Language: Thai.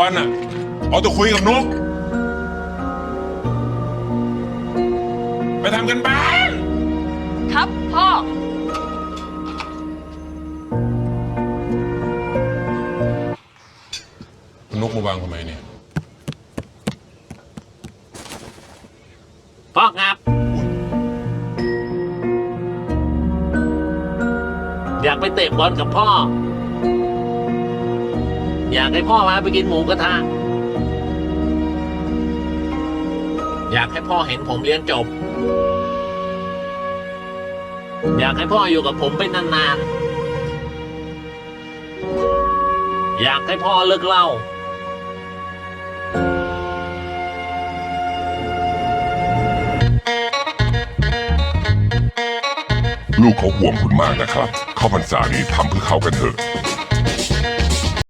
วันๆน่ะ เอาแต่คุยกับนก ไปทำกันบ้าน ครับพ่อ นกมาวางทำไมเนี่ย พ่อครับ อยากไปเตะบอลกับพ่อ อยากให้พ่อมาไปกินหมูกระทะ อยากให้พ่อเห็นผมเรียนจบ อยากให้พ่ออยู่กับผมไปนานๆ อยากให้พ่อเลิกเล้าลูกเขาห่วงคุณมากนะครับ เข้าพรรษานี้ทำเพื่อเขากันเถอะ